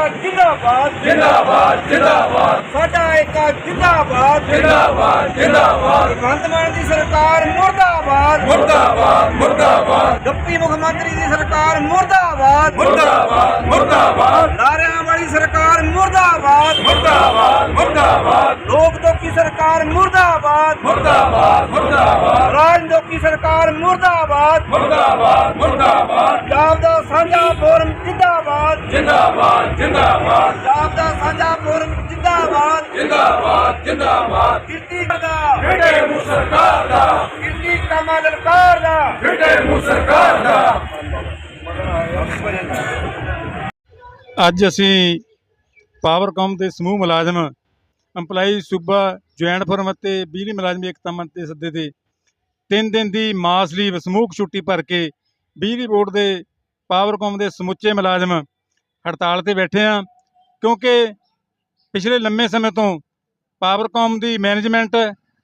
ਰਾਜੇਕਤਾ ਜਿੰਦਾਬਾਦ। ਜਿੰਦਾਬਾਦ ਜਿੰਦਾਬਾਦ। ਸਾਡਾ ਏਕਾ ਜਿੰਦਾਬਾਦ। ਜਿੰਦਾਬਾਦ ਜਿੰਦਾਬਾਦ। ਭਗਵੰਤ ਮਾਨ ਦੀ ਸਰਕਾਰ ਮੁਰਦਾਬਾਦ। ਮੁਰਦਾਬਾਦ ਮੁਰਦਾਬਾਦ। ਡਿਪਟੀ ਮੁੱਖ ਮੰਤਰੀ ਦੀ ਸਰਕਾਰ ਮੁਰਦਾਬਾਦ। ਮੁਰਦਾਬਾਦ ਮੁਰਦਾਬਾਦ। ਲਾਰਿਆਂ ਵਾਲੀ ਸਰਕਾਰ ਮੁਰਦਾਬਾਦ। ਮੁਰਦਾਬਾਦ ਮੁਰਦਾਬਾਦ। ਲੋਕ ਦੋਖੀ ਸਰਕਾਰ ਮੁਰਦਾਬਾਦ। ਮੁਰਦਾਬਾਦ ਮੁਰਦਾਬਾਦ। ਰਾਜਦੋਖੀ ਸਰਕਾਰ ਮੁਰਦਾਬਾਦ। ਮੁਰਦਾਬਾਦ ਮੁਰਦਾਬਾਦ। ਪੰਜਾਬ ਦਾ ਸਾਂਝਾ ਫੋਰਮ ਜਿੰਦਾਬਾਦ। ਜਿੰਦਾਬਾਦ ਜਿੰਦਾਬਾਦ। ਪੰਜਾਬ ਦਾ ਸਾਂਝਾ ਫੋਰਮ ਜਿੰਦਾਬਾਦ। ਜਿੰਦਾਬਾਦ ਜਿੰਦਾਬਾਦ। ਕਿਰਤੀ ਦਾ। ਫਿੱਟੇ ਮੂੰਹ ਸਰਕਾਰ ਦਾ। ਕਿਰਤੀ ਕਮਾ ਲਲਕਾਰ ਦਾ। ਫਿੱਟੇ ਮੂੰਹ ਸਰਕਾਰ ਦਾ। ਅੱਜ ਅਸੀਂ ਪਾਵਰਕਾਮ ਦੇ ਸਮੂਹ ਮੁਲਾਜ਼ਮ EMPLOYEE ਸੂਬਾ ਜੁਆਇੰਟ ਫੋਰਮ ਅਤੇ ਬਿਜਲੀ ਮੁਲਾਜ਼ਮ ਏਕਤਾ ਮੰਚ ਦੇ ਸੱਦੇ ਤੇ ਤਿੰਨ ਦਿਨ ਦੀ ਮਾਸ ਲੀਵ ਸਮੂਹਕ ਛੁੱਟੀ ਭਰ ਕੇ ਬਿਜਲੀ ਬੋਰਡ ਦੇ ਪਾਵਰਕੌਮ ਦੇ ਸਮੁੱਚੇ ਮੁਲਾਜ਼ਮ ਹੜਤਾਲ ਤੇ ਬੈਠੇ ਆ ਕਿਉਂਕਿ ਪਿਛਲੇ ਲੰਮੇ ਸਮੇਂ ਤੋਂ ਪਾਵਰਕੌਮ ਦੀ ਮੈਨੇਜਮੈਂਟ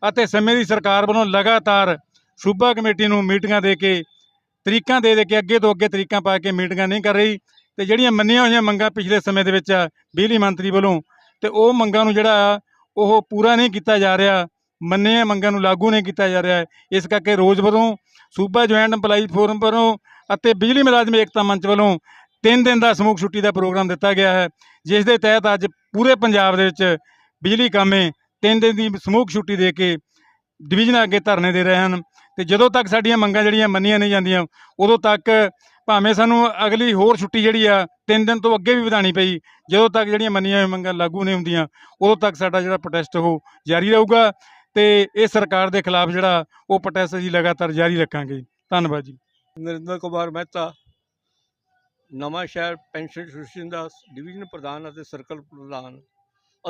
ਅਤੇ ਸਮੇਂ ਦੀ ਸਰਕਾਰ ਵੱਲੋਂ ਲਗਾਤਾਰ ਸੂਬਾ ਕਮੇਟੀ ਨੂੰ ਮੀਟਿੰਗਾਂ ਦੇ ਕੇ, ਤਰੀਕਾਂ ਦੇ ਦੇ ਕੇ, ਅੱਗੇ ਤੋਂ ਅੱਗੇ ਤਰੀਕਾਂ ਪਾ ਕੇ ਮੀਟਿੰਗਾਂ ਨਹੀਂ ਕਰ ਰਹੀ ਤੇ ਜਿਹੜੀਆਂ ਮੰਨੀਆਂ ਹੋਈਆਂ ਮੰਗਾਂ ਪਿਛਲੇ ਸਮੇਂ ਦੇ ਵਿੱਚ ਆ, ਬਿਜਲੀ ਮੰਤਰੀ ਵੱਲੋਂ, ਤੇ ਉਹ ਮੰਗਾਂ ਨੂੰ ਜਿਹੜਾ ਉਹ ਪੂਰਾ ਨਹੀਂ ਕੀਤਾ ਜਾ ਰਿਹਾ, ਮੰਨੀਆਂ ਮੰਗਾਂ ਨੂੰ ਲਾਗੂ ਨਹੀਂ ਕੀਤਾ ਜਾ ਰਿਹਾ। ਇਸ ਕਰਕੇ ਰੋਜ਼ ਵੱਲੋਂ ਸੂਬਾ ਜੁਆਇੰਟ EMPLOYEE ਫੋਰਮ ਵੱਲੋਂ ਅਤੇ ਬਿਜਲੀ ਮੁਲਾਜ਼ਮ ਏਕਤਾ ਮੰਚ ਵੱਲੋਂ ਤਿੰਨ ਦਿਨ ਦਾ ਸਮੂਹ ਛੁੱਟੀ ਦਾ ਪ੍ਰੋਗਰਾਮ ਦਿੱਤਾ ਗਿਆ ਹੈ, ਜਿਸ ਦੇ ਤਹਿਤ ਅੱਜ ਪੂਰੇ ਪੰਜਾਬ ਦੇ ਵਿੱਚ ਬਿਜਲੀ ਕਾਮੇ ਤਿੰਨ ਦਿਨ ਦੀ ਸਮੂਹ ਛੁੱਟੀ ਦੇ ਕੇ ਡਿਵੀਜ਼ਨਾਂ ਅੱਗੇ ਧਰਨੇ ਦੇ ਰਹੇ ਹਨ ਤੇ ਜਦੋਂ ਤੱਕ ਸਾਡੀਆਂ ਮੰਗਾਂ ਜਿਹੜੀਆਂ ਮੰਨੀਆਂ ਨਹੀਂ ਜਾਂਦੀਆਂ, ਉਦੋਂ ਤੱਕ ਭਾਵੇਂ ਸਾਨੂੰ ਅਗਲੀ ਹੋਰ ਛੁੱਟੀ ਜਿਹੜੀ ਆ, ਤਿੰਨ ਦਿਨ ਤੋਂ ਅੱਗੇ ਵੀ ਵਧਾਣੀ ਪਈ, ਜਦੋਂ ਤੱਕ ਜਿਹੜੀਆਂ ਮੰਨੀਆਂ ਹੋਈਆਂ ਮੰਗਾਂ ਲਾਗੂ ਨਹੀਂ ਹੁੰਦੀਆਂ, ਉਦੋਂ ਤੱਕ ਸਾਡਾ ਜਿਹੜਾ ਪ੍ਰੋਟੈਸਟ ਉਹ ਜਾਰੀ ਰਹੂਗਾ ਤੇ ਇਹ ਸਰਕਾਰ ਦੇ ਖਿਲਾਫ ਜਿਹੜਾ ਉਹ ਪ੍ਰੋਟੈਸਟ ਅਸੀਂ ਲਗਾਤਾਰ ਜਾਰੀ ਰੱਖਾਂਗੇ। ਧੰਨਵਾਦ ਜੀ। ਨਰਿੰਦਰ ਕੁਮਾਰ ਮਹਿਤਾ, ਨਵਾਂ ਸ਼ਹਿਰ ਪੈਨਸ਼ਨ ਐਸੋਸੀਏਸ਼ਨ ਦਾ ਡਿਵੀਜ਼ਨ ਪ੍ਰਧਾਨ ਅਤੇ ਸਰਕਲ ਪ੍ਰਧਾਨ।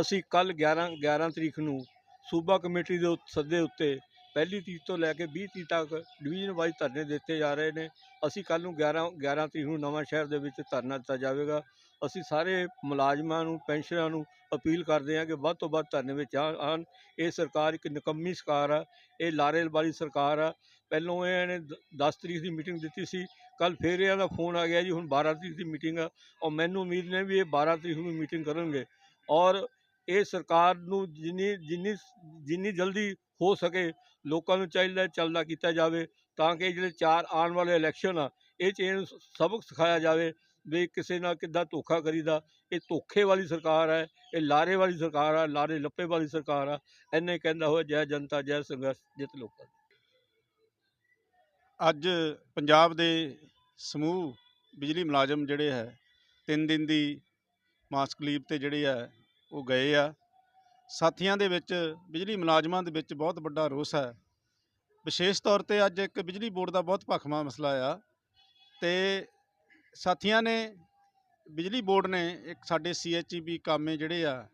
ਅਸੀਂ ਕੱਲ 11 11 ਤਰੀਕ ਨੂੰ ਸੂਬਾ ਕਮੇਟੀ ਦੇ ਸੱਦੇ ਉੱਤੇ ਪਹਿਲੀ ਤਰੀਕ ਤੋਂ ਲੈ ਕੇ 20 ਤਰੀਕ ਤੱਕ ਡਿਵੀਜ਼ਨ ਵਾਈਜ਼ ਧਰਨੇ ਦਿੱਤੇ ਜਾ ਰਹੇ ਨੇ। ਅਸੀਂ ਕੱਲ ਨੂੰ 11 11 ਤਰੀਕ ਨੂੰ ਨਵਾਂ ਸ਼ਹਿਰ ਦੇ ਵਿੱਚ ਧਰਨਾ ਦਿੱਤਾ ਜਾਵੇਗਾ। ਅਸੀਂ ਸਾਰੇ ਮੁਲਾਜ਼ਮਾਂ ਨੂੰ, ਪੈਨਸ਼ਨਰਾਂ ਨੂੰ ਅਪੀਲ ਕਰਦੇ ਹਾਂ ਕਿ ਵੱਧ ਤੋਂ ਵੱਧ ਧਰਨੇ ਵਿੱਚ ਆ- ਆਉਣ। ਇਹ ਸਰਕਾਰ ਇੱਕ ਨਿਕੰਮੀ ਸਰਕਾਰ ਆ। ਇਹ ਲਾਰੇ ਵਾਲੀ ਸਰਕਾਰ ਆ। ਪਹਿਲੋਂ ਇਹਨਾਂ ਨੇ 10 ਤਰੀਕ ਦੀ ਮੀਟਿੰਗ ਦਿੱਤੀ ਸੀ ਕੱਲ ਫੇਰ ਇਹਨਾਂ ਦਾ ਫੋਨ ਆ ਗਿਆ ਜੀ, ਹੁਣ 12 ਤਰੀਕ ਦੀ ਮੀਟਿੰਗ ਆ, ਔਰ ਮੈਨੂੰ ਉਮੀਦ ਨੇ ਵੀ ਇਹ 12 ਤਰੀਕ ਨੂੰ ਮੀਟਿੰਗ ਕਰਨਗੇ, ਔਰ ਇਹ ਸਰਕਾਰ ਨੂੰ ਜਿੰਨੀ ਜਿੰਨੀ ਜਿੰਨੀ ਜਲਦੀ ਹੋ ਸਕੇ ਲੋਕਾਂ ਨੂੰ ਚਾਹੀਦਾ, ਚੱਲਦਾ ਕੀਤਾ ਜਾਵੇ, ਤਾਂ ਕਿ ਜਿਹੜੇ ਚਾਰ ਆਉਣ ਵਾਲੇ ਇਲੈਕਸ਼ਨ ਆ, ਇਹ 'ਚ ਇਹਨੂੰ ਸਬਕ ਸਿਖਾਇਆ ਜਾਵੇ ਵੀ ਕਿਸੇ ਨਾਲ ਕਿੱਦਾਂ ਧੋਖਾ ਕਰੀਦਾ, ਇਹ ਧੋਖੇ ਵਾਲੀ ਸਰਕਾਰ ਹੈ, ਇਹ ਲਾਰੇ ਵਾਲੀ ਸਰਕਾਰ ਆ ਲਾਰੇ ਲੱਪੇ ਵਾਲੀ ਸਰਕਾਰ ਆ ਐਨੇ ਕਹਿੰਦਾ ਹੋਇਆ, ਜੈ ਜਨਤਾ, ਜੈ ਸੰਘਰਸ਼, ਜਿੱਤ ਲੋਕਾਂ ਦੀ। ਅੱਜ ਪੰਜਾਬ ਦੇ ਸਮੂਹ ਬਿਜਲੀ ਮੁਲਾਜ਼ਮ ਜਿਹੜੇ ਹੈ, ਤਿੰਨ ਦਿਨ ਦੀ ਮਾਸਕ ਲੀਵ ਤੇ ਜਿਹੜੇ ਹੈ, ਉਹ ਗਏ ਆ। ਸਾਥੀਆਂ ਦੇ ਵਿੱਚ, ਬਿਜਲੀ ਮੁਲਾਜ਼ਮਾਂ ਦੇ ਵਿੱਚ ਬਹੁਤ ਵੱਡਾ ਰੋਸ ਹੈ। ਵਿਸ਼ੇਸ਼ ਤੌਰ ਤੇ ਅੱਜ ਇੱਕ ਬਿਜਲੀ ਬੋਰਡ ਦਾ ਬਹੁਤ ਭਖਮਾ ਮਸਲਾ ਆ ਤੇ ਸਾਥੀਆਂ ਨੇ, ਬਿਜਲੀ ਬੋਰਡ ਨੇ ਇੱਕ ਸਾਡੇ ਸੀਐਚਈਬੀ ਕਾਮੇ ਜਿਹੜੇ ਆ,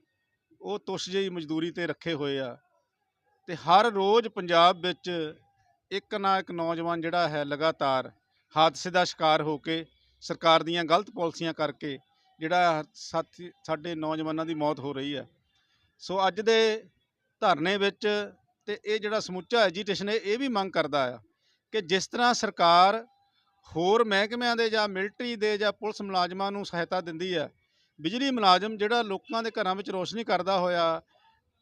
ਉਹ ਤੁਸ਼ ਜਿਹੀ ਮਜ਼ਦੂਰੀ ਤੇ ਰੱਖੇ ਹੋਏ ਆ ਤੇ ਹਰ ਰੋਜ਼ ਪੰਜਾਬ ਵਿੱਚ ਇੱਕ ਨਾ ਇੱਕ ਨੌਜਵਾਨ ਜਿਹੜਾ ਹੈ ਲਗਾਤਾਰ ਹਾਦਸੇ ਦਾ ਸ਼ਿਕਾਰ ਹੋ ਕੇ ਸਰਕਾਰ ਦੀਆਂ ਗਲਤ ਪਾਲਿਸੀਆਂ ਕਰਕੇ ਜਿਹੜਾ ਸਾਥੀ ਸਾਡੇ ਨੌਜਵਾਨਾਂ ਦੀ ਮੌਤ ਹੋ ਰਹੀ ਹੈ। ਸੋ ਅੱਜ ਦੇ ਧਰਨੇ ਵਿੱਚ ਤੇ ਇਹ ਜਿਹੜਾ ਸਮੁੱਚਾ ਐਜੀਟੇਸ਼ਨ ਹੈ, ਇਹ ਵੀ ਮੰਗ ਕਰਦਾ ਆ ਕਿ ਜਿਸ ਤਰ੍ਹਾਂ ਸਰਕਾਰ ਹੋਰ ਮਹਿਕਮਿਆਂ ਦੇ ਜਾਂ ਮਿਲਟਰੀ ਦੇ ਜਾਂ ਪੁਲਿਸ ਮੁਲਾਜ਼ਮਾਂ ਨੂੰ ਸਹਾਇਤਾ ਦਿੰਦੀ ਹੈ, ਬਿਜਲੀ ਮੁਲਾਜ਼ਮ ਜਿਹੜਾ ਲੋਕਾਂ ਦੇ ਘਰਾਂ ਵਿੱਚ ਰੋਸ਼ਨੀ ਕਰਦਾ ਹੋਇਆ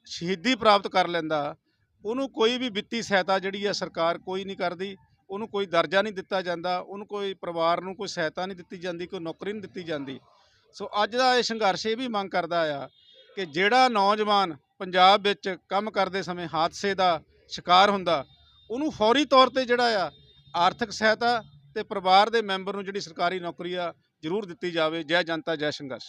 ਸ਼ਹੀਦੀ ਪ੍ਰਾਪਤ ਕਰ ਲੈਂਦਾ ਉਹਨੂੰ ਕੋਈ ਵੀ ਵਿੱਤੀ ਸਹਾਇਤਾ ਜਿਹੜੀ ਹੈ ਸਰਕਾਰ ਕੋਈ ਨਹੀਂ ਕਰਦੀ, ਉਹਨੂੰ ਕੋਈ ਦਰਜਾ ਨਹੀਂ ਦਿੱਤਾ ਜਾਂਦਾ, ਉਹਨੂੰ ਕੋਈ ਪਰਿਵਾਰ ਨੂੰ ਕੋਈ ਸਹਾਇਤਾ ਨਹੀਂ ਦਿੱਤੀ ਜਾਂਦੀ, ਕੋਈ ਨੌਕਰੀ ਨਹੀਂ ਦਿੱਤੀ ਜਾਂਦੀ। ਸੋ ਅੱਜ ਦਾ ਇਹ ਸੰਘਰਸ਼ ਇਹ ਵੀ ਮੰਗ ਕਰਦਾ ਆ ਕਿ ਜਿਹੜਾ ਨੌਜਵਾਨ ਪੰਜਾਬ ਵਿੱਚ ਕੰਮ ਕਰਦੇ ਸਮੇਂ ਹਾਦਸੇ ਦਾ ਸ਼ਿਕਾਰ ਹੁੰਦਾ, ਉਹਨੂੰ ਫੌਰੀ ਤੌਰ ਤੇ ਜਿਹੜਾ ਆ ਆਰਥਿਕ ਸਹਾਇਤਾ ਤੇ ਪਰਿਵਾਰ ਦੇ ਮੈਂਬਰ ਨੂੰ ਜਿਹੜੀ ਸਰਕਾਰੀ ਨੌਕਰੀ ਆ ਜ਼ਰੂਰ ਦਿੱਤੀ ਜਾਵੇ। ਜੈ ਜਨਤਾ, ਜੈ ਸੰਘਰਸ਼।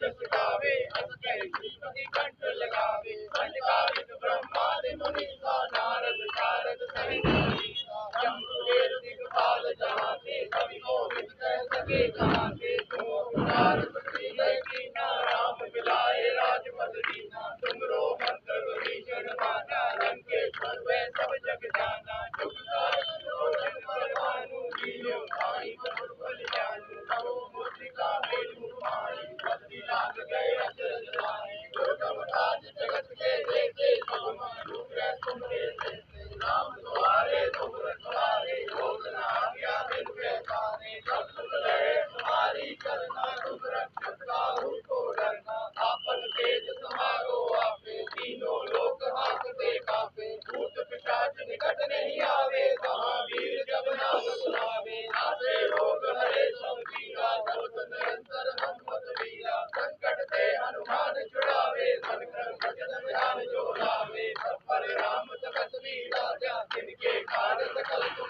ਜਸ ਗਾਵੇ ਅਸ ਕੈ ਜੀ ਪਤੀ ਕੰਠ ਲਗਾਵੇ ਕੰਠ ਗਾਵੇ ਬ੍ਰਹਮਾ ਦੇ ਮੁਨੀ। ఎన్నికే భారత కలుపు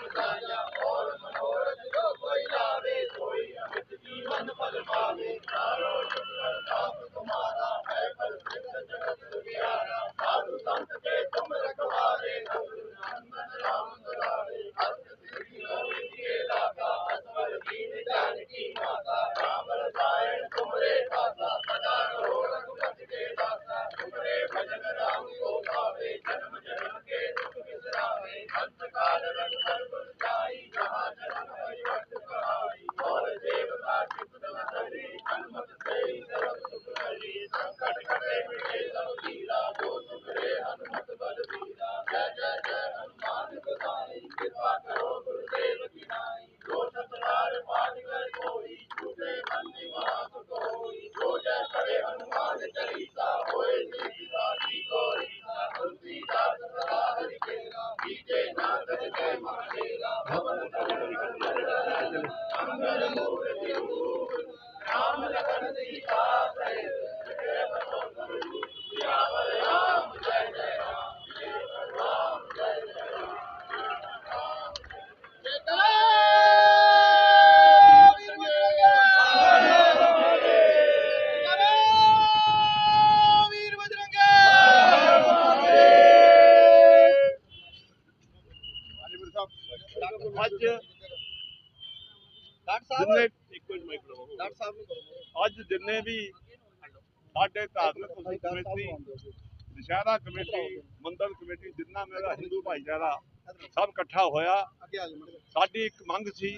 ਭਾਈਚਾਰਾ ਸਭ ਇਕੱਠਾ ਹੋਇਆ। ਆ ਸਾਡੀ ਇੱਕ ਮੰਗ ਸੀ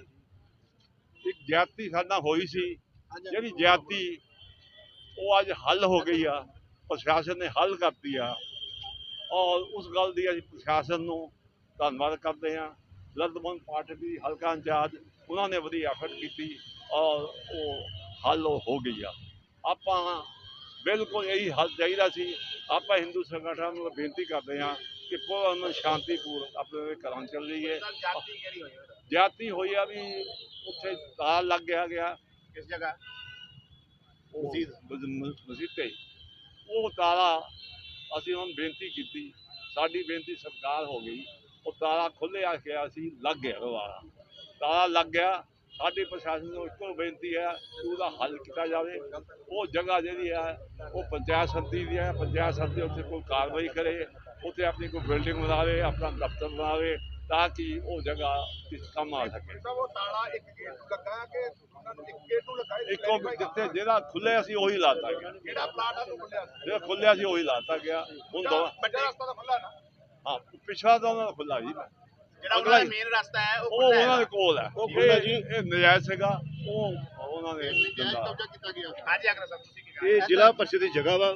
ਇੱਕ ਜਾਤੀ ਸਾਡਾ ਹੋਈ ਸੀ। ਜਿਹੜੀ ਜਾਤੀ ਉਹ ਅੱਜ ਹੱਲ ਹੋ ਗਈ ਆ ਪ੍ਰਸ਼ਾਸਨ ਨੇ ਹੱਲ ਕਰਤੀ ਆ। ਔਰ ਉਸ ਗੱਲ ਦੀ ਅਸੀਂ ਪ੍ਰਸ਼ਾਸਨ ਨੂੰ ਧੰਨਵਾਦ ਕਰਦੇ ਹਾਂ। ਲਰਦਮਨ ਪਾਰਟੀ ਹਲਕਾ ਇੰਚਾਰਜ ਉਹਨਾਂ ਨੇ ਵਧੀਆ ਐਫਰਟ ਕੀਤੀ ਔਰ ਉਹ ਹੱਲ ਹੋ ਗਈ ਆ। ਆਪਾਂ ਬਿਲਕੁਲ ਇਹੀ ਹੱਲ ਚਾਹੀਦਾ ਸੀ। ਆਪਾਂ ਹਿੰਦੂ ਸੰਗਠਨ ਨੂੰ ਬੇਨਤੀ ਕਰਦੇ ਹਾਂ ਕਿ ਪੂਰਨ ਸ਼ਾਂਤੀਪੂਰਨ ਆਪਣੇ ਘਰਾਂ ਚੱਲ ਹੋਈ ਉਹਦਾ? ਜਾਤੀ ਹੋਈ ਆ ਵੀ ਉੱਥੇ ਤਾਲਾ ਲੱਗ ਗਿਆ ਗਿਆ। ਕਿਸ ਜਗ੍ਹਾ? ਮਸਜਿਦ। ਮਸਜਿਦ ਤੇ। ਹੀ। ਉਹ ਤਾਲਾ ਅਸੀਂ ਉਹਨਾਂ ਨੂੰ ਬੇਨਤੀ ਕੀਤੀ ਸਾਡੀ ਬੇਨਤੀ ਸਵੀਕਾਰ ਹੋ ਗਈ। ਉਹ ਤਾਲਾ ਖੁੱਲਿਆ ਗਿਆ ਸੀ ਲੱਗ ਗਿਆ ਦੁਬਾਰਾ। ਤਾਲਾ ਲੱਗ ਗਿਆ ਸਾਡੀ ਪ੍ਰਸ਼ਾਸਨ ਨੂੰ ਇੱਕੋ ਬੇਨਤੀ ਹੈ ਕਿ ਉਹਦਾ ਹੱਲ ਕੀਤਾ ਜਾਵੇ। ਉਹ ਜਗ੍ਹਾ ਜਿਹੜੀ ਹੈ ਉਹ ਪੰਚਾਇਤ ਸੰਮਤੀ ਦੀ ਹੈ ਪੰਚਾਇਤ ਸੰਮਤੀ ਉੱਥੇ ਕੋਈ ਕਾਰਵਾਈ ਕਰੇ। ਉੱਥੇ ਆਪਣੀ ਕੋਈ ਬਿਲਡਿੰਗ ਬਣਾਵੇ ਆਪਣਾ ਦਫ਼ਤਰ ਬਣਾਵੇ ਤਾਂ ਕਿ ਉਹ ਜਗ੍ਹਾ ਇਸ ਕੰਮ ਆ ਸਕੇ। ਸਭ ਉਹ ਤਾਲਾ ਇੱਕ ਗੇਟ ਨੂੰ ਲੱਗਾ ਕਿ ਉਹਨਾਂ ਨੂੰ ਇੱਕ ਗੇਟ ਨੂੰ ਲੱਗਾ ਇੱਕੋ ਜਿੱਥੇ ਜਿਹੜਾ ਖੁੱਲਿਆ ਸੀ ਉਹੀ ਲਾਤਾ ਗਿਆ। ਜਿਹੜਾ ਪਲਾਟ ਆ ਖੁੱਲਿਆ ਜਿਹੜਾ ਖੁੱਲਿਆ ਸੀ ਉਹੀ ਲਾਤਾ ਗਿਆ। ਹੁਣ ਦੋ ਵੱਡਾ ਰਸਤਾ ਤਾਂ ਖੁੱਲਾ ਨਾ। ਹਾਂ ਪਿਛਲਾ ਤਾਂ ਉਹਨਾਂ ਦਾ ਖੁੱਲਾ ਜੀ ਜਿਹੜਾ ਅਗਲਾ ਉਹਨਾਂ ਦਾ ਮੇਨ ਰਸਤਾ ਹੈ ਉਹ ਉਹਨਾਂ ਦੇ ਕੋਲ ਹੈ। ਉਹ ਖੁੱਲ੍ਹਾ ਇਹ- ਇਹ ਨਜਾਇਜ਼ ਸੀਗਾ। ਉਹ ਉਹਨਾਂ ਨੇ ਕੀਤਾ ਗਿਆ। ਹਾਂਜੀ ਅਗਰ ਸਾਹਿਬ ਤੁਸੀਂ ਕੀ ਕਹਿਣਾ ਇਹ ਜ਼ਿਲ੍ਹਾ ਪਰਿਸ਼ਦ ਦੀ ਜਗ੍ਹਾ ਵਾ।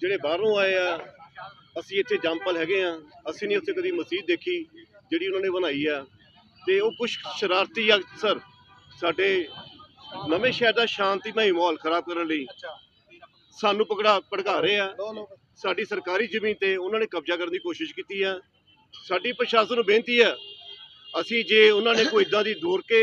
ਜਿਹੜੇ ਬਾਹਰੋਂ ਆਏ ਆ ਅਸੀਂ ਇੱਥੇ ਜੰਪਲ ਹੈਗੇ ਆ। ਅਸੀਂ ਨਹੀਂ ਉੱਥੇ ਕਦੀ ਮਸਜਿਦ ਦੇਖੀ ਜਿਹੜੀ ਉਹਨਾਂ ਨੇ ਬਣਾਈ ਆ। ਤੇ ਉਹ ਕੁਝ ਸ਼ਰਾਰਤੀ ਅਕਸਰ ਸਾਡੇ ਨਵੇਂ ਸ਼ਹਿਰ ਦਾ ਸ਼ਾਂਤੀਮਈ ਮਾਹੌਲ ਖਰਾਬ ਕਰਨ ਲਈ ਸਾਨੂੰ ਪਕੜਾ ਭੜਕਾ ਰਹੇ ਆ। ਸਾਡੀ ਸਰਕਾਰੀ ਜ਼ਮੀਨ ਤੇ ਉਹਨਾਂ ਨੇ ਕਬਜ਼ਾ ਕਰਨ ਦੀ ਕੋਸ਼ਿਸ਼ ਕੀਤੀ ਆ। ਸਾਡੀ ਪ੍ਰਸ਼ਾਸਨ ਨੂੰ ਬੇਨਤੀ ਹੈ ਅਸੀਂ ਜੇ ਉਹਨਾਂ ਨੇ ਕੋਈ ਇਦਾਂ ਦੀ ਦੂਰ ਕੇ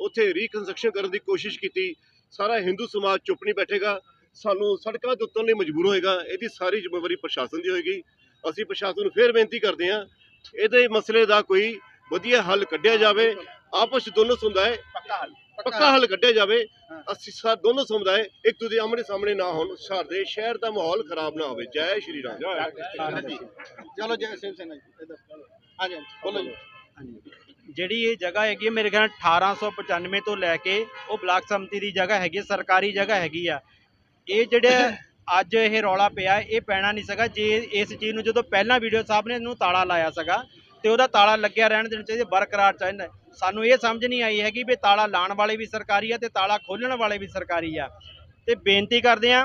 ਉੱਥੇ ਰੀਕਨਸਟਰਕਸ਼ਨ ਕਰਨ ਦੀ ਕੋਸ਼ਿਸ਼ ਕੀਤੀ ਸਾਰਾ ਹਿੰਦੂ ਸਮਾਜ ਚੁੱਪ ਨਹੀਂ ਬੈਠੇਗਾ। ਸਾਨੂੰ ਸੜਕਾਂ ਦੇ ਉਤਰਨ ਲਈ ਮਜਬੂਰ ਹੋਏਗਾ। ਇਹਦੀ ਸਾਰੀ ਜ਼ਿੰਮੇਵਾਰੀ ਪ੍ਰਸ਼ਾਸਨ ਦੀ ਹੋਏਗੀ। ਅਸੀਂ ਪ੍ਰਸ਼ਾਸਨ ਨੂੰ ਫੇਰ ਬੇਨਤੀ ਕਰਦੇ ਹਾਂ ਇਹਦੇ ਮਸਲੇ ਦਾ ਕੋਈ ਵਧੀਆ ਹੱਲ ਕੱਢਿਆ ਜਾਵੇ। ਆਪਸ 'ਚ ਦੋਨੋਂ ਸਮੁਦਾਇ ਪੱਕਾ ਹੱਲ ਪੱਕਾ ਹੱਲ ਕੱਢਿਆ ਜਾਵੇ। ਅਸੀਂ ਸਾ ਦੋਨੋਂ ਸਮੁਦਾਇ ਇੱਕ ਦੂਜੇ ਆਮਣੇ ਸਾਹਮਣੇ ਨਾ ਹੋਣ ਸ਼ਹਿਰ ਦੇ ਸ਼ਹਿਰ ਦਾ ਮਾਹੌਲ ਖਰਾਬ ਨਾ ਹੋਵੇ। ਜੈ ਸ਼੍ਰੀ ਰਾਮ। ਚਲੋ ਜੈ ਸ਼ਿਵ ਸੈਨਾ ਜੀ ਹਾਂਜੀ ਬੋਲੋ ਜੀ। ਜਿਹੜੀ ਇਹ ਜਗ੍ਹਾ ਹੈਗੀ ਮੇਰੇ ਖਿਆਲ 1895 ਤੋਂ ਲੈ ਕੇ ਉਹ ਬਲਾਕ ਸੰਮਤੀ ਦੀ ਜਗ੍ਹਾ ਹੈਗੀ ਹੈ, ਸਰਕਾਰੀ ਜਗ੍ਹਾ ਹੈਗੀ ਆ। ਇਹ ਜਿਹੜੇ ਅੱਜ ਇਹ ਰੌਲਾ ਪਿਆ, ਇਹ ਪੈਣਾ ਨਹੀਂ ਸਗਾ। ਜੇ ਇਸ ਚੀਜ਼ ਨੂੰ ਜਦੋਂ ਪਹਿਲਾਂ ਵੀਡੀਓ ਸਾਹਿਬ ਨੇ ਇਹਨੂੰ ਤਾਲਾ ਲਾਇਆ ਸਗਾ, ਤੇ ਉਹਦਾ ਤਾਲਾ ਲੱਗਿਆ ਰਹਿਣ ਦੇਣਾ ਚਾਹੀਦਾ, ਬਰਕਰਾਰ ਚਾਹੀਦਾ। ਸਾਨੂੰ ਇਹ ਸਮਝ ਨਹੀਂ ਆਈ ਹੈਗੀ ਵੀ ਤਾਲਾ ਲਾਉਣ ਵਾਲੇ ਵੀ ਸਰਕਾਰੀ ਆ ਤੇ ਤਾਲਾ ਖੋਲਣ ਵਾਲੇ ਵੀ ਸਰਕਾਰੀ ਆ। ਤੇ ਬੇਨਤੀ ਕਰਦੇ ਆ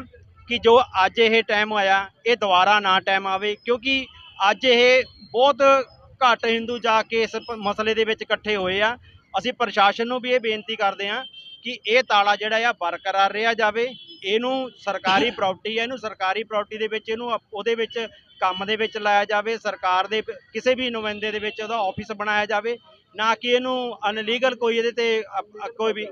ਕਿ ਜੋ ਅੱਜ ਇਹ ਟਾਈਮ ਆਇਆ, ਇਹ ਦੁਬਾਰਾ ਨਾ ਟਾਈਮ ਆਵੇ, ਕਿਉਂਕਿ ਅੱਜ ਇਹ ਬਹੁਤ ਘੱਟ ਹਿੰਦੂ ਜਾ ਕੇ ਇਸ ਮਸਲੇ ਦੇ ਵਿੱਚ ਇਕੱਠੇ ਹੋਏ ਆ। ਅਸੀਂ ਪ੍ਰਸ਼ਾਸਨ ਨੂੰ ਵੀ ਇਹ ਬੇਨਤੀ ਕਰਦੇ ਆ ਕਿ ਇਹ ਤਾਲਾ ਜਿਹੜਾ ਆ ਬਰਕਰਾਰ ਰਿਹਾ ਜਾਵੇ। ਇਹਨੂੰ ਸਰਕਾਰੀ ਪ੍ਰਾਪਰਟੀ ਹੈ ਇਹਨੂੰ ਸਰਕਾਰੀ ਪ੍ਰਾਪਰਟੀ ਦੇ ਵਿੱਚ ਇਹਨੂੰ ਉਹਦੇ ਵਿੱਚ ਕੰਮ ਦੇ ਵਿੱਚ ਲਾਇਆ ਜਾਵੇ ਸਰਕਾਰ ਦੇ ਕਿਸੇ ਵੀ ਨੁਮਾਇੰਦੇ ਦੇ ਵਿੱਚ ਉਹਦਾ ਆਫਿਸ ਬਣਾਇਆ ਜਾਵੇ ਨਾ ਕਿ ਇਹਨੂੰ ਅਨਲੀਗਲ ਕੋਈ ਇਹਦੇ ਤੇ ਕੋਈ ਵੀ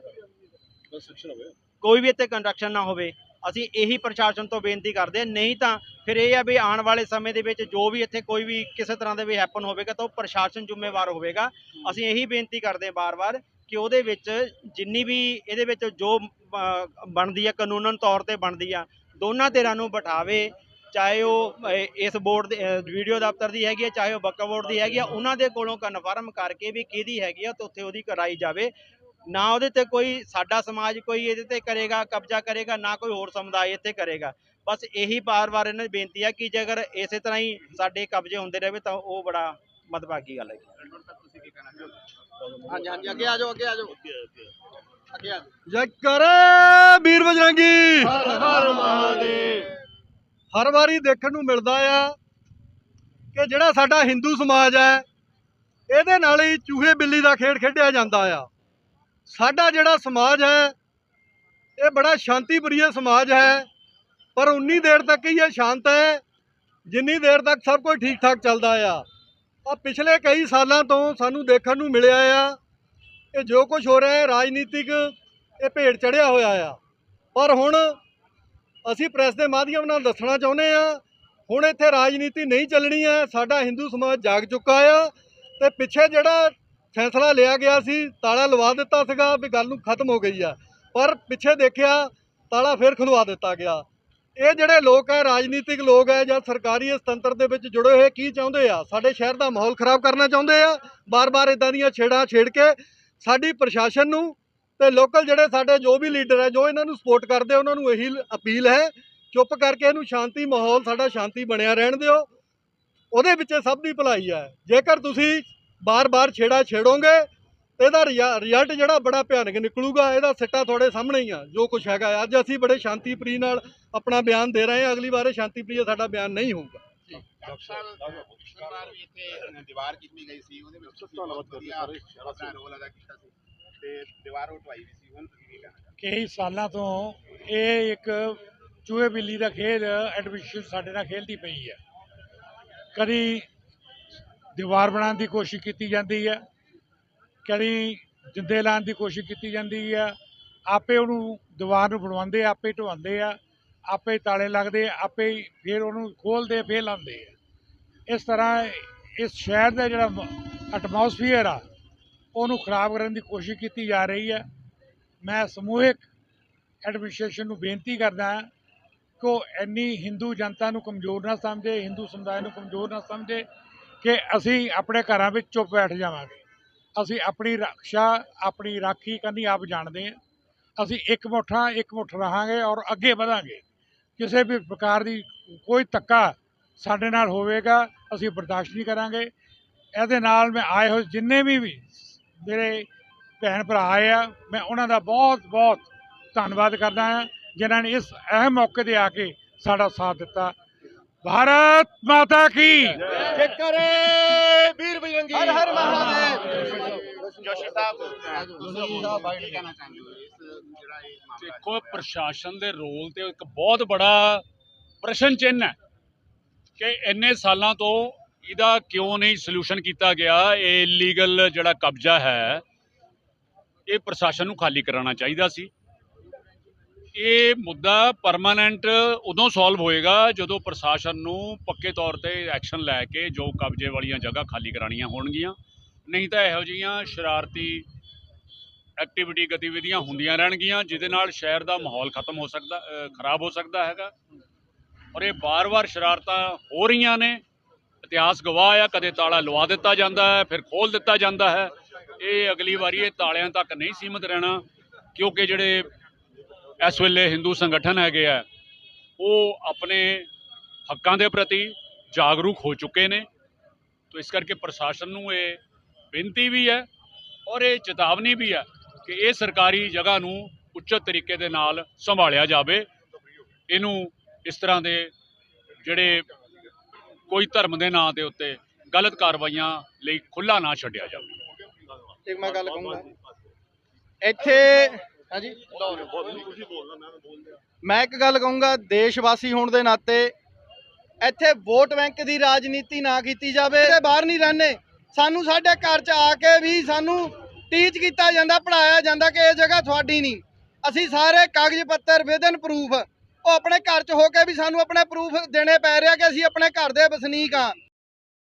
ਕੋਈ ਵੀ ਇੱਥੇ ਕੰਡਕਸ਼ਨ ਨਾ ਹੋਵੇ। ਅਸੀਂ ਇਹੀ ਪ੍ਰਸ਼ਾਸਨ ਤੋਂ ਬੇਨਤੀ ਕਰਦੇ ਹਾਂ ਨਹੀਂ ਤਾਂ ਫਿਰ ਇਹ ਆ ਵੀ ਆਉਣ ਵਾਲੇ ਸਮੇਂ ਦੇ ਵਿੱਚ ਜੋ ਵੀ ਇੱਥੇ ਕੋਈ ਵੀ ਕਿਸੇ ਤਰ੍ਹਾਂ ਦੇ ਵੀ ਹੈਪਨ ਹੋਵੇਗਾ ਤਾਂ ਉਹ ਪ੍ਰਸ਼ਾਸਨ ਜ਼ਿੰਮੇਵਾਰ ਹੋਵੇਗਾ। ਅਸੀਂ ਇਹੀ ਬੇਨਤੀ ਕਰਦੇ ਹਾਂ ਬਾਰ-ਬਾਰ ਕਿ ਉਹਦੇ ਵਿੱਚ ਜਿੰਨੀ ਵੀ ਇਹਦੇ ਵਿੱਚ ਜੋ ਬਣਦੀ ਆ ਕਾਨੂੰਨਨ ਤੌਰ ਤੇ ਬਣਦੀ ਆ ਦੋਨਾਂ ਧਿਰਾਂ ਨੂੰ ਬਿਠਾਵੇ ਚਾਹੇ ਉਹ ਇਸ ਬੋਰਡ ਦੇ ਅ, ਵੀਡੀਓ ਦਫ਼ਤਰ ਦੀ ਹੈਗੀ ਹੈ ਚਾਹੇ ਉਹ ਬੱਕਾ ਬੋਰਡ ਦੀ ਹੈਗੀ ਆ ਉਹਨਾਂ ਦੇ ਕੋਲੋਂ ਕਨਫਰਮ ਕਰਕੇ ਵੀ ਕਿਹਦੀ ਹੈਗੀ ਆ ਤੇ ਉੱਥੇ ਉਹਦੀ ਕਰਾਈ ਜਾਵੇ। ਨਾ ਉਹਦੇ ਤੇ ਕੋਈ ਸਾਡਾ ਸਮਾਜ ਕੋਈ ਇਹਦੇ ਤੇ ਕਰੇਗਾ ਕਬਜ਼ਾ ਕਰੇਗਾ ਨਾ ਕੋਈ ਹੋਰ ਸਮੁਦਾਇ ਇੱਥੇ ਕਰੇਗਾ। ਬਸ ਇਹੀ ਬਾਰ-ਬਾਰ ਇਹਨਾਂ ਦੀ ਬੇਨਤੀ ਆ ਕਿ ਜੇਕਰ ਇਸੇ ਤਰ੍ਹਾਂ ਹੀ ਸਾਡੇ ਕਬਜ਼ੇ ਹੁੰਦੇ ਰਹੇ ਤਾਂ ਉਹ ਬੜਾ ਮਦਭਾਗੀ ਗੱਲ ਹੈ ਹਾਂਜੀ ਹਾਂਜੀ ਅੱਗੇ ਆ ਜਾਓ ਅੱਗੇ ਆ ਜਾਓ। ਅੱਗੇ ਆ ਜਾਓ। ਜੈ ਕਰੇ ਵੀਰ ਬਜਰੰਗੀ ਹਰ ਹਰ ਮਹਾਦੇਵ। ਹਰ ਵਾਰੀ ਦੇਖਣ ਨੂੰ ਮਿਲਦਾ ਆ ਕਿ ਜਿਹੜਾ ਸਾਡਾ ਹਿੰਦੂ ਸਮਾਜ ਹੈ ਇਹਦੇ ਨਾਲ ਹੀ ਚੂਹੇ ਬਿੱਲੀ ਦਾ ਖੇਡ ਖੇਡਿਆ ਜਾਂਦਾ ਆ। ਸਾਡਾ ਜਿਹੜਾ ਸਮਾਜ ਹੈ ਇਹ ਬੜਾ ਸ਼ਾਂਤੀ ਪ੍ਰਿਯ ਸਮਾਜ ਹੈ ਪਰ ਉਨੀ ਦੇਰ ਤੱਕ ਹੀ ਇਹ ਸ਼ਾਂਤ ਹੈ ਜਿੰਨੀ ਦੇਰ ਤੱਕ ਸਭ ਕੁਝ ਠੀਕ ਠਾਕ ਚੱਲਦਾ ਆ। ਆ ਪਿਛਲੇ ਕਈ ਸਾਲਾਂ ਤੋਂ ਸਾਨੂੰ ਦੇਖਣ ਨੂੰ ਮਿਲਿਆ ਆ, ਇਹ ਜੋ ਕੁਝ ਹੋ ਰਿਹਾ ਹੈ ਰਾਜਨੀਤਿਕ, ਇਹ ਭੇਡ ਚੜਿਆ ਹੋਇਆ ਆ। ਪਰ ਹੁਣ ਅਸੀਂ ਪ੍ਰੈਸ ਦੇ ਮਾਧਿਅਮ ਨਾਲ ਦੱਸਣਾ ਚਾਹੁੰਦੇ ਆ, ਹੁਣ ਇੱਥੇ ਰਾਜਨੀਤੀ ਨਹੀਂ ਚੱਲਣੀ ਹੈ, ਸਾਡਾ ਹਿੰਦੂ ਸਮਾਜ ਜਾਗ ਚੁੱਕਾ ਆ ਤੇ ਪਿੱਛੇ ਜਿਹੜਾ ਫੈਸਲਾ ਲਿਆ ਗਿਆ ਸੀ, ਤਾਲਾ ਲਵਾ ਦਿੱਤਾ ਸੀਗਾ ਵੀ ਗੱਲ ਨੂੰ ਖਤਮ ਹੋ ਗਈ ਆ। ਪਰ ਪਿੱਛੇ ਦੇਖਿਆ, ਤਾਲਾ ਫਿਰ ਖੁਲਵਾ ਦਿੱਤਾ ਗਿਆ। ਇਹ ਜਿਹੜੇ ਲੋਕ ਹੈ ਰਾਜਨੀਤਿਕ ਲੋਕ ਹੈ ਜਾਂ ਸਰਕਾਰੀ ਇਸ ਤੰਤਰ ਦੇ ਵਿੱਚ ਜੁੜੇ ਹੋਏ ਕੀ ਚਾਹੁੰਦੇ ਆ? ਸਾਡੇ ਸ਼ਹਿਰ ਦਾ ਮਾਹੌਲ ਖਰਾਬ ਕਰਨਾ ਚਾਹੁੰਦੇ ਆ? ਬਾਰ-ਬਾਰ ਇਦਾਂ ਦੀਆਂ ਛੇੜਾਂ ਛੇੜ ਕੇ ਸਾਡੀ ਪ੍ਰਸ਼ਾਸਨ ਨੂੰ ਤੇ ਲੋਕਲ ਜਿਹੜੇ ਸਾਡੇ ਜੋ ਵੀ ਲੀਡਰ ਹੈ ਜੋ ਇਹਨਾਂ ਨੂੰ ਸਪੋਰਟ ਕਰਦੇ ਆ, ਉਹਨਾਂ ਨੂੰ ਇਹੀ ਅਪੀਲ ਹੈ ਚੁੱਪ ਕਰਕੇ ਇਹਨੂੰ ਸ਼ਾਂਤੀ ਮਾਹੌਲ ਸਾਡਾ ਸ਼ਾਂਤੀ ਬਣਿਆ ਰਹਿਣ ਦਿਓ। ਉਹਦੇ ਵਿੱਚ ਸਭ ਦੀ ਭਲਾਈ ਹੈ। ਜੇਕਰ ਤੁਸੀਂ ਬਾਰ-ਬਾਰ ਛੇੜਾ ਛੇੜੋਗੇ ਇਹਦਾ ਰਿਜ਼ਾ- ਰਿਜ਼ਲਟ ਜਿਹੜਾ ਬੜਾ ਭਿਆਨਕ ਨਿਕਲੂਗਾ ਇਹਦਾ ਸਿੱਟਾ ਤੁਹਾਡੇ ਸਾਹਮਣੇ ਹੀ ਆ ਜੋ ਕੁਝ ਹੈਗਾ। ਅੱਜ ਅਸੀਂ ਬੜੇ ਸ਼ਾਂਤੀ ਪ੍ਰੀ ਨਾਲ ਆਪਣਾ ਬਿਆਨ ਦੇ ਰਹੇ ਹਾਂ ਅਗਲੀ ਵਾਰ ਇਹ ਸ਼ਾਂਤੀ ਪ੍ਰੀ ਸਾਡਾ ਬਿਆਨ ਨਹੀਂ ਹੋਊਗਾ। ਵਾਰ ਵੀ ਇੱਥੇ ਦੀਵਾਰ ਕੀਤੀ ਗਈ ਸੀ ਉਹਦੇ ਵਿੱਚ ਤੁਸੀਂ ਬਹੁਤ ਵਧੀਆ ਆਪਣਾ ਰੋਲ ਅਦਾ ਕੀਤਾ ਸੀ। ਤੇ ਦੀਵਾਰ ਉਠਵਾਈ ਵੀ ਸੀ ਹੁਣ ਤੁਸੀਂ ਕੀ ਕਹਿਣਾ ਚਾਹੁੰਦੇ ਕਈ ਸਾਲਾਂ ਤੋਂ ਇਹ ਇੱਕ ਚੂਹੇ ਬਿੱਲੀ ਦਾ ਖੇਡ ਐਡਮਿਸ਼ਨ ਸਾਡੇ ਨਾਲ ਖੇਡਦੀ ਪਈ ਹੈ। ਕਦੀ ਦੀਵਾਰ ਬਣਾਉਣ ਦੀ ਕੋਸ਼ਿਸ਼ ਕੀਤੀ ਜਾਂਦੀ ਹੈ ਕਦੀ ਜਿੰਦੇ ਲਾਉਣ ਦੀ ਕੋਸ਼ਿਸ਼ ਕੀਤੀ ਜਾਂਦੀ ਆ। ਆਪੇ ਉਹਨੂੰ ਦੀਵਾਰ ਨੂੰ ਬਣਵਾਉਂਦੇ ਆਪੇ ਢਵਾਉਂਦੇ ਆ, ਆਪੇ ਤਾਲੇ ਲੱਗਦੇ ਆਪੇ ਫਿਰ ਉਹਨੂੰ ਖੋਲਦੇ ਫਿਰ ਲਾਉਂਦੇ ਆ। ਇਸ ਤਰ੍ਹਾਂ ਇਸ ਸ਼ਹਿਰ ਦਾ ਜਿਹੜਾ ਐਟਮੋਸਫੀਅਰ ਆ, ਉਹਨੂੰ ਖਰਾਬ ਕਰਨ ਦੀ ਕੋਸ਼ਿਸ਼ ਕੀਤੀ ਜਾ ਰਹੀ ਹੈ ਮੈਂ ਸਮੂਹਿਕ ਐਡਮਿਨਿਸਟ੍ਰੇਸ਼ਨ ਨੂੰ ਬੇਨਤੀ ਕਰਦਾ ਹਾਂ ਕਿ ਉਹ ਇੰਨੀ ਹਿੰਦੂ ਜਨਤਾ ਨੂੰ ਕਮਜ਼ੋਰ ਨਾ ਸਮਝੇ, ਹਿੰਦੂ ਸਮੁਦਾਇ ਨੂੰ ਕਮਜ਼ੋਰ ਨਾ ਸਮਝੇ ਕਿ ਅਸੀਂ ਆਪਣੇ ਘਰਾਂ ਵਿੱਚ ਚੁੱਪ ਬੈਠ ਜਾਵਾਂਗੇ। ਅਸੀਂ ਆਪਣੀ ਰੱਖਿਆ ਆਪਣੀ ਰਾਖੀ ਕਰਨੀ ਆਪ ਜਾਣਦੇ ਹਾਂ। ਅਸੀਂ ਇੱਕ ਮੁੱਠਾ, ਇੱਕ ਮੁੱਠ ਰਹਾਂਗੇ ਔਰ ਅੱਗੇ ਵਧਾਂਗੇ। ਕਿਸੇ ਵੀ ਪ੍ਰਕਾਰ ਦੀ ਕੋਈ ਧੱਕਾ ਸਾਡੇ ਨਾਲ ਹੋਵੇਗਾ, ਅਸੀਂ ਬਰਦਾਸ਼ਤ ਨਹੀਂ ਕਰਾਂਗੇ। ਇਹਦੇ ਨਾਲ ਮੈਂ ਆਏ ਹੋਏ ਜਿੰਨੇ ਵੀ ਮੇਰੇ ਭੈਣ ਭਰਾ ਆਏ ਆ, ਮੈਂ ਉਹਨਾਂ ਦਾ ਬਹੁਤ ਬਹੁਤ ਧੰਨਵਾਦ ਕਰਦਾ ਹਾਂ, ਜਿਨ੍ਹਾਂ ਨੇ ਇਸ ਅਹਿਮ ਮੌਕੇ ਤੇ ਆ ਕੇ ਸਾਡਾ ਸਾਥ ਦਿੱਤਾ। ਭਾਰਤ ਮਾਤਾ ਕੀ ਜੈ ਕਰੇ ਵੀਰ ਬਜਰੰਗੀ ਹਰ ਹਰ ਮਹਾਦੇਵ ਜੋਸ਼ੀ ਸਾਹਿਬ ਤੁਸੀਂ ਸਾਹਿਬ ਕੀ ਕਹਿਣਾ ਚਾਹੁੰਦੇ ਹੋ ਇਸ ਜਿਹੜਾ ਇਹ ਮਾਮਲਾ ਹੈ? ਦੇਖੋ ਪ੍ਰਸ਼ਾਸਨ ਦੇ ਰੋਲ ਤੇ ਇੱਕ ਬਹੁਤ ਬੜਾ ਪ੍ਰਸ਼ਨ ਚਿੰਨ੍ਹ ਹੈ ਕਿ ਇੰਨੇ ਸਾਲਾਂ ਤੋਂ ਇਹਦਾ ਕਿਉਂ ਨਹੀਂ ਸੋਲੂਸ਼ਨ ਕੀਤਾ ਗਿਆ? ਇਹ ਇਲੀਗਲ ਜਿਹੜਾ ਕਬਜ਼ਾ ਹੈ ਇਹ ਪ੍ਰਸ਼ਾਸਨ ਨੂੰ ਖਾਲੀ ਕਰਾਉਣਾ ਚਾਹੀਦਾ ਸੀ। ਇਹ ਮੁੱਦਾ ਪਰਮਾਨੈਂਟ ਉਦੋਂ ਸੋਲਵ ਹੋਏਗਾ ਜਦੋਂ ਪ੍ਰਸ਼ਾਸਨ ਨੂੰ ਪੱਕੇ ਤੌਰ ਤੇ ਐਕਸ਼ਨ ਲੈ ਕੇ ਜੋ ਕਬਜ਼ੇ ਵਾਲੀਆਂ ਜਗ੍ਹਾ ਖਾਲੀ ਕਰਾਉਣੀਆਂ ਹੋਣਗੀਆਂ। ਨਹੀਂ ਤਾਂ ਇਹੋ ਜਿਹੀਆਂ ਸ਼ਰਾਰਤੀ ਐਕਟੀਵਿਟੀ ਗਤੀਵਿਧੀਆਂ ਹੁੰਦੀਆਂ ਰਹਿਣਗੀਆਂ, ਜਿਹਦੇ ਨਾਲ ਸ਼ਹਿਰ ਦਾ ਮਾਹੌਲ ਖਤਮ ਹੋ ਸਕਦਾ ਖਰਾਬ ਹੋ ਸਕਦਾ ਹੈਗਾ। ਔਰ ਇਹ ਬਾਰ-ਬਾਰ ਸ਼ਰਾਰਤਾਂ ਹੋ ਰਹੀਆਂ ਨੇ। ਇਤਿਹਾਸ ਗਵਾਹ ਆ, ਕਦੇ ਤਾਲਾ ਲਵਾ ਦਿੱਤਾ ਜਾਂਦਾ ਹੈ, ਫਿਰ ਖੋਲ ਦਿੱਤਾ ਜਾਂਦਾ ਹੈ। ਇਹ ਅਗਲੀ ਵਾਰੀ ਇਹ ਤਾਲਿਆਂ ਤੱਕ ਨਹੀਂ ਸੀਮਤ ਰਹਿਣਾ, ਕਿਉਂਕਿ ਜਿਹੜੇ ਇਸ ਵੇਲੇ ਹਿੰਦੂ ਸੰਗਠਨ ਹੈਗੇ ਆ, ਉਹ ਆਪਣੇ ਹੱਕਾਂ ਦੇ ਪ੍ਰਤੀ ਜਾਗਰੂਕ ਹੋ ਚੁੱਕੇ ਨੇ। ਤੋ ਇਸ ਕਰਕੇ ਪ੍ਰਸ਼ਾਸਨ ਨੂੰ ਇਹ ਬੇਨਤੀ ਵੀ ਹੈ ਔਰ ਇਹ ਚੇਤਾਵਨੀ ਵੀ ਹੈ ਕਿ ਇਹ ਸਰਕਾਰੀ ਜਗ੍ਹਾ ਨੂੰ ਉਚਿਤ ਤਰੀਕੇ ਦੇ ਨਾਲ ਸੰਭਾਲਿਆ ਜਾਵੇ। ਇਹਨੂੰ ਇਸ ਤਰ੍ਹਾਂ ਦੇ ਜਿਹੜੇ ਕੋਈ ਧਰਮ ਦੇ ਨਾਂ ਦੇ ਉੱਤੇ ਗਲਤ ਕਾਰਵਾਈਆਂ ਲਈ ਖੁੱਲਾ ਨਾ ਛੱਡਿਆ ਜਾਵੇ। ਇੱਕ ਮੈਂ ਗੱਲ ਕਹੂੰਗਾ। ਇੱਥੇ ਹਾਂਜੀ? ਮੈਂ ਇੱਕ ਗੱਲ ਕਹੂੰਗਾ ਦੇਸ਼ ਵਾਸੀ ਹੋਣ ਦੇ ਨਾਤੇ ਇੱਥੇ ਵੋਟ ਬੈਂਕ ਦੀ ਰਾਜਨੀਤੀ ਨਾ ਕੀਤੀ ਜਾਵੇ ਤੇ ਬਾਹਰ ਨਹੀਂ ਰਹਿੰਦੇ। ਸਾਨੂੰ ਸਾਡੇ ਘਰ 'ਚ ਆ ਕੇ ਵੀ ਸਾਨੂੰ ਟੀਚ ਕੀਤਾ ਜਾਂਦਾ ਪੜਾਇਆ ਜਾਂਦਾ ਕਿ ਇਹ ਜਗ੍ਹਾ ਤੁਹਾਡੀ ਨਹੀਂ। ਅਸੀਂ ਸਾਰੇ ਕਾਗਜ਼ ਪੱਤਰ ਵਿਦਨ ਪ੍ਰੂਫ ਉਹ ਆਪਣੇ ਘਰ 'ਚ ਹੋ ਕੇ ਵੀ ਸਾਨੂੰ ਆਪਣੇ ਪ੍ਰੂਫ ਦੇਣੇ ਪੈ ਰਿਹਾ ਕਿ ਅਸੀਂ ਆਪਣੇ ਘਰ ਦੇ ਵਸਨੀਕ ਆ।